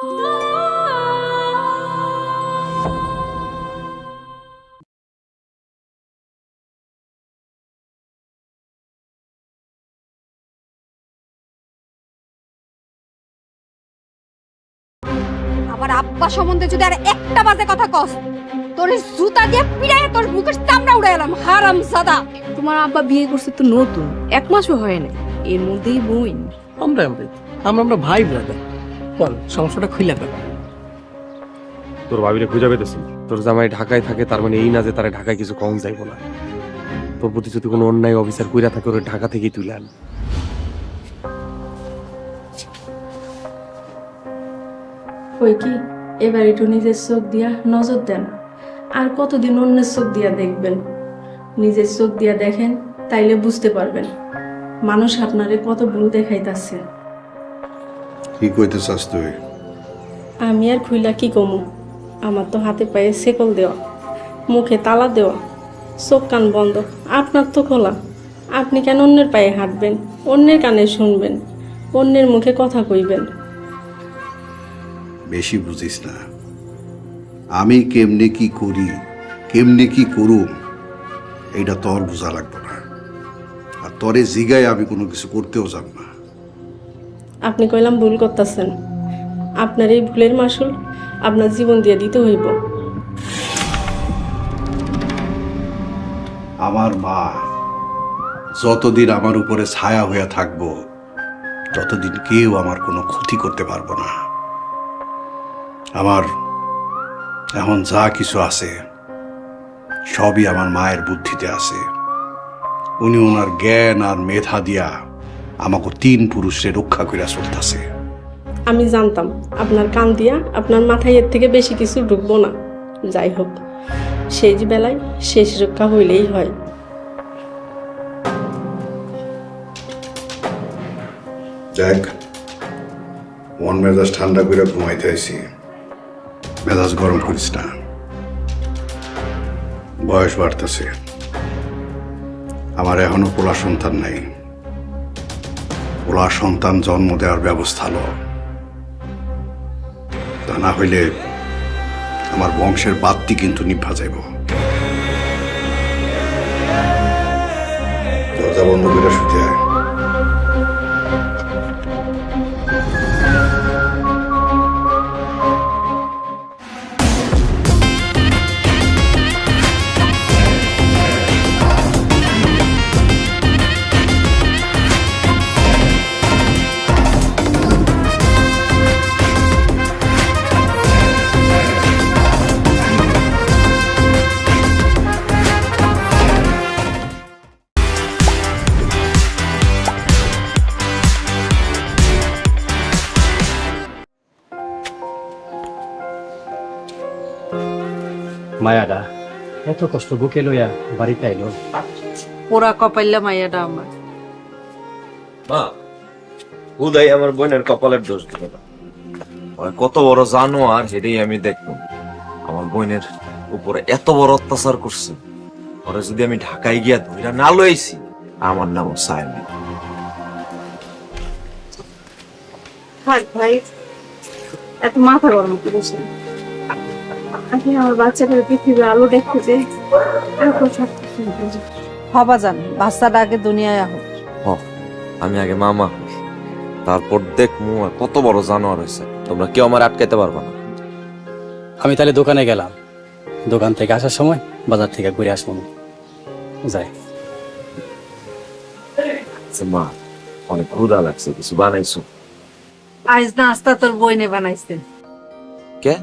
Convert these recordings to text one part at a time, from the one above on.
আমার আব্বা সম্বন্ধে যদি আর একটা বাজে কথা কস তোর জুতা দিয়ে পিড়ায় তোর মুখের চামড়া উড়ে এলাম হারাম সাদা। তোমার আব্বা বিয়ে করছে তো নতুন এক মাসও হয় না এর মধ্যেই বইন আমরা আমরা আমরা ভাই ব্রাদার। বল সমস্যাটা খুইলা ফেল তোর ভাবিরে খুঁজে পেতেছি তোর জামাই ঢাকায় থাকে তার মানে এই না যে তারা ঢাকায় কিছু কম যাইব না। তোর প্রতি যদি কোনো অন্যায় অফিসার কইরা থাকে ওরে ঢাকা থেকেই তুলে আন। ওই কি? এবার একটু নিজের চোখ দিয়া নজর দেন। আর কতদিন অন্যের চোখ দিয়া দেখবেন? নিজের চোখ দিয়া দেখেন তাইলে বুঝতে পারবেন। মানুষ আপনারে কত ভুল দেখাইতাছে। কি কইতে চাস তুই? আমি আর খুইলা কি কমু? আমার তো হাতে পায়ে সেকল দেওয়া মুখে তালা দেওয়া চোখ কান বন্ধ আপনার তো খোলা। আপনি কেন অন্যের পায়ে হাঁটবেন অন্যের কানে শুনবেন অন্যের মুখে কথা কইবেন? বেশি বুঝিস না। আমি কেমনে কি করি কেমনে কি করুম এইটা তোর বোঝা লাগবে না। আর তরে জিগায় আমি কোনো কিছু করতেও যাব না। আপনি কইলাম ভুল করতেছেন। আপনার এই ভুলের মাসুল আপনার জীবন দিয়ে দিতে হইব। আমার মা, যতদিন আমার উপরে ছায়া হইয়া থাকব, ততদিন কেউ আমার কোনো ক্ষতি করতে পারব না। আমার এখন যা কিছু আছে, সবই আমার মায়ের বুদ্ধিতে আছে। উনি ওনার জ্ঞান আর মেধা দিয়া আমাকে তিন পুরুষে রক্ষা করিয়া চলতেছে। আমি জানতাম আপনার কান দিয়া আপনার মাথায় এর থেকে বেশি কিছু ঢুকবো না। যাই হোক শেষ বেলায় শেষ রক্ষা হইলেই হয়। দেখ মন মেজাজ ঠান্ডা করে ঘুমাইতে আইছি। মেজাজ গরম করিস না। বয়স বাড়তেছে। আমার এখনও পোলা সন্তান নাই। পোলা সন্তান জন্ম দেওয়ার ব্যবস্থা লো। তা না হইলে আমার বংশের বাদটি কিন্তু নিভা যাইব। দরজা বন্ধ করে শুতে মায়াডা এত কষ্ট বুকে লইয়া বাড়িতে আইলো। পোড়া কপাইলা মাইয়াটা আমার। মা উদয় আমার বোনের কপালের দোষ দিল না। ওই কত বড় জানোয়ার সেটাই আমি দেখব। আমার বোনের উপরে এত বড় অত্যাচার করছে। ওরা যদি আমি ঢাকায় গিয়া ধইরা না লইছি আমার নাম থাক ভাই এত মাথা গরম করিস না। আমি আমার বাচ্চাটার পৃথিবীর আলো দেখতে যে এত সবকিছু বুঝি। হবা জান বাচ্চাটা আগে দুনিয়ায় আহ। হ আমি আগে মামা হই। তারপর দেখ মু কত বড় জানোয়ার হয়েছে তোমরা কেউ আমার আটকাইতে পারবা না। আমি তাহলে দোকানে গেলাম। দোকান থেকে আসার সময় বাজার থেকে ঘুরে আসব যাই। আচ্ছা, মা অনেক ক্ষুধা লাগছে কিছু বানাইছো? আজ নাস্তা তোর বইনে বানাইছে। কে?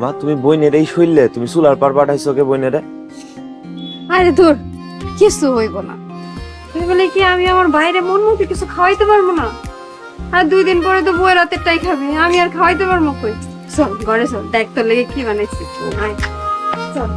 মা, তুমি বইনের এই শৈলে, তুমি চুলার পার পাঠাইছো কে বইনেরে? আরে দূর কিছু হইব না। তুমি বলে কি আমি আমার বাইরে মন মতো কিছু খাওয়াইতে পারব না? আর দুই দিন পরে তো বই রাতের টাই খাবে, আমি আর খাওয়াইতে পারব কই? চল, ঘরে চল, দেখ তোর লেগে কি বানাইছি। চল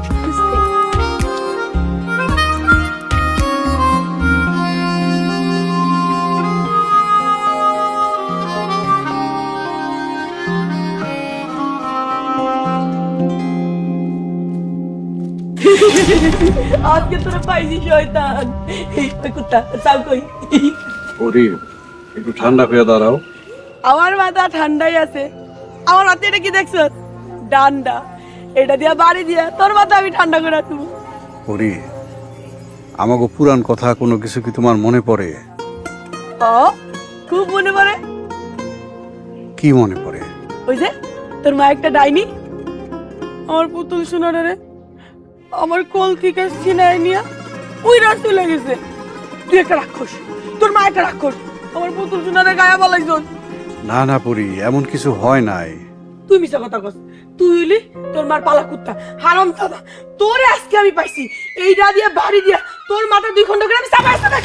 আজকে তোরা পাইছি শয়তান কুত্তা চাও কই ওরে একটু ঠান্ডা হয়ে দাঁড়াও। আমার মাথা ঠান্ডাই আছে। আমার হাতে এটা কি দেখছ? ডান্ডা। এটা দিয়া বাড়ি দিয়া তোর মাথা আমি ঠান্ডা করে রাখব। পরি আমাকে পুরান কথা কোনো কিছু কি তোমার মনে পড়ে? ও খুব মনে পড়ে। কি মনে পড়ে? ওই যে তোর মা একটা ডাইনি। আমার পুতুল শোনার রে আমার কোল থেকে ছিনাই নিয়া ওই রাস্তা লেগেছে তুই একটা রাক্ষস তোর মা একটা রাক্ষস আমার পুতুল শোনারে গায়া বলাইছন না না পরি এমন কিছু হয় নাই। তুই মিছা কথা কস তুই হইলি তোর মার পালা কুত্তা। হারাম দাদা তোরে আজকে আমি পাইছি। এইটা দিয়ে বাড়ি দিয়া তোর মাথা দুই খন্ড করে আমি চাপাই চাপাই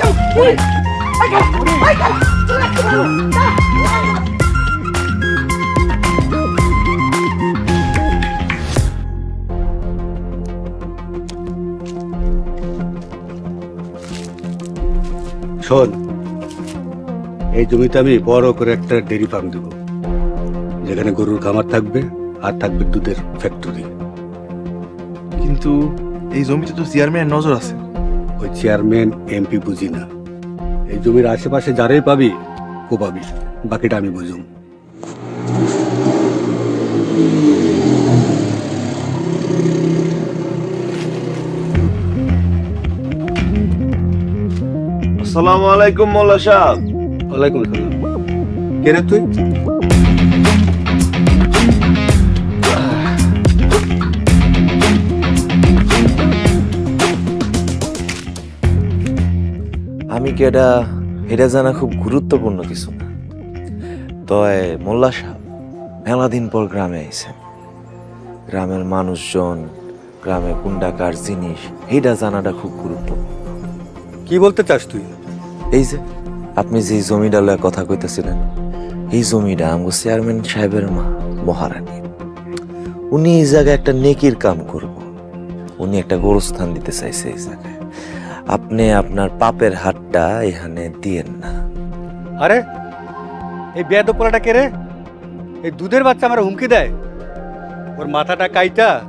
শোন এই জমিতে আমি বড় করে একটা ডেরি ফার্ম দেব যেখানে গরুর খামার থাকবে আর থাকবে দুধের ফ্যাক্টরি কিন্তু এই জমিতে তো চেয়ারম্যানের নজর আছে। ওই চেয়ারম্যান এমপি বুঝি না। এই জমির আশেপাশে যারাই পাবি ও পাবি বাকিটা আমি বুঝুম। আসসালামু আলাইকুম মোল্লা সাহেব। ওয়ালাইকুম আসসালাম। কে রে তুই? আমি কি এটা এটা জানা খুব গুরুত্বপূর্ণ কিছু না? তয় মোল্লা সাহেব মেলা দিন পর গ্রামে আইছেন। গ্রামের মানুষজন গ্রামে কুন্ডাকার জিনিস এটা জানাটা খুব গুরুত্বপূর্ণ। কি বলতে চাস তুই? এই যে, আপনি যে জমিটা কথা কইতেছিলেন, এই জমিটা আমগো চেয়ারম্যান সাহেবের মা মহারানী। উনি এই জায়গায় একটা নেকির কাম করব। উনি একটা গোরস্থান দিতে চাইছে এই জায়গায়। আপনি আপনার পাপের হাতটা এখানে দিয়েন না। আরে, এই বেয়াদ পোলাটা কে রে? এই দুধের বাচ্চা আমার হুমকি দেয়। ওর মাথাটা কাইটা,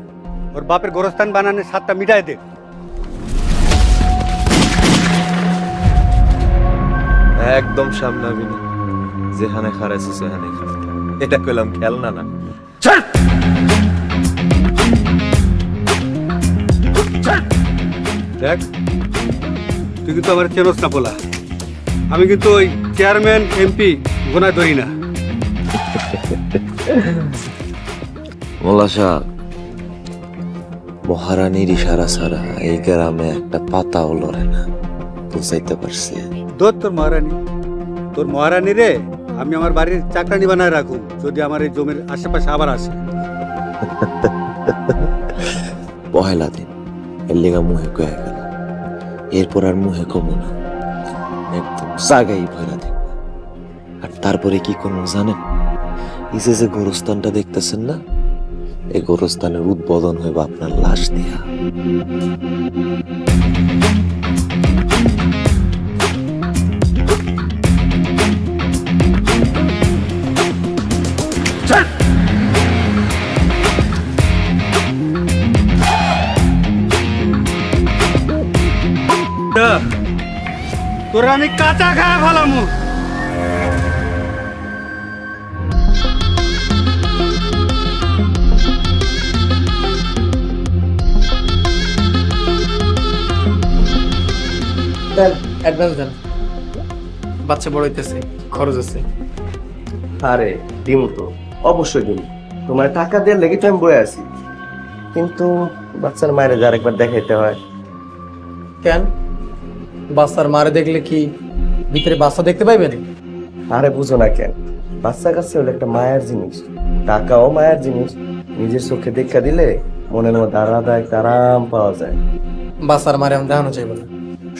ওর বাপের গোরস্থান বানানোর সাতটা মিটাই দে। একদম সামনে আবি না। যেখানে খারাইছে সেখানে এটা কইলাম খেলনা না। দেখ তুই কিন্তু আমার চেনস না পোলা। আমি কিন্তু ওই চেয়ারম্যান এমপি গোনা ধরি না। মোল্লা সাহেব মহারানীর ইশারা ছাড়া এই গ্রামে একটা পাতাও লড়ে না। বুঝাইতে পারছি। তোর মহারানী। তোর মহারানী রে, আমি আমার বাড়ির চাকরানি বানায় রাখুন, যদি আমার এই জমির আশেপাশে আবার আসে। পহেলা দিন এর লেগা মুহে কয়ে গেল। এরপর আর মুহে কমো না। একদম জাগাই ভরা দিন। আর তারপরে কি করব জানেন? এই যে যে গোরস্থানটা দেখতেছেন না, এই গোরস্থানের উদ্বোধন হইব আপনার লাশ দিয়া। তোর আমি কাঁচা খায় দেন অ্যাডভান্স দেন। বাচ্চা বড় হইতেছে খরচ আছে। আরে দিমু তো অবশ্যই দিমু। তোমার টাকা দিয়ে লেগে তো আমি বয়ে আছি। কিন্তু বাচ্চার মায়ের যার একবার দেখাইতে হয়। কেন? বাচ্চার মারে দেখলে কি ভিতরে বাচ্চা দেখতে পাইবেন? আরে বুঝো না কেন বাচ্চা কাছে হলো একটা মায়ের জিনিস টাকাও মায়ের জিনিস নিজের চোখে দেখা দিলে মনের মধ্যে আলাদা একটা আরাম পাওয়া যায়। বাচ্চার মারে আমি দেখানো চাইব না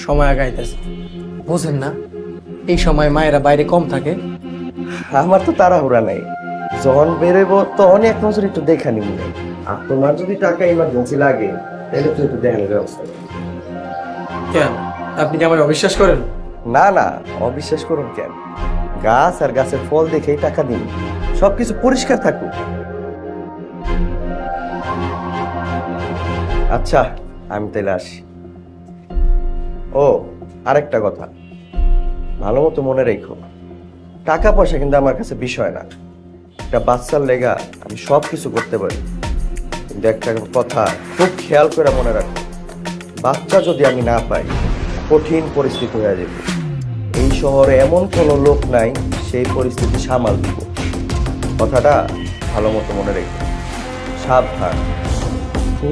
সময় আগাইতেছে। বুঝেন না এই সময় মায়েরা বাইরে কম থাকে। আমার তো তাড়াহুড়া নাই যখন বেরোবো তখন এক নজর একটু দেখা নিব। আর তোমার যদি টাকা ইমার্জেন্সি লাগে তাহলে তুই একটু দেখানোর ব্যবস্থা কেন? আপনি কি আমার অবিশ্বাস করেন? না না, অবিশ্বাস করুন কেন? গাছ আর গাছের ফল দেখেই টাকা দিন। সবকিছু পরিষ্কার থাকুক। আচ্ছা আমি তাহলে আসি। ও, আরেকটা কথা। ভালো মতো মনে রেখো। টাকা পয়সা কিন্তু আমার কাছে বিষয় না। একটা বাচ্চার লেগা আমি সব কিছু করতে পারি। কিন্তু একটা কথা খুব খেয়াল করে মনে রাখো। বাচ্চা যদি আমি না পাই কঠিন পরিস্থিতি হয়ে যাবে। এই শহরে এমন কোনো লোক নাই, সেই পরিস্থিতি সামাল দিব। কথাটা ভালো মতো মনে রেখে। সাবধান।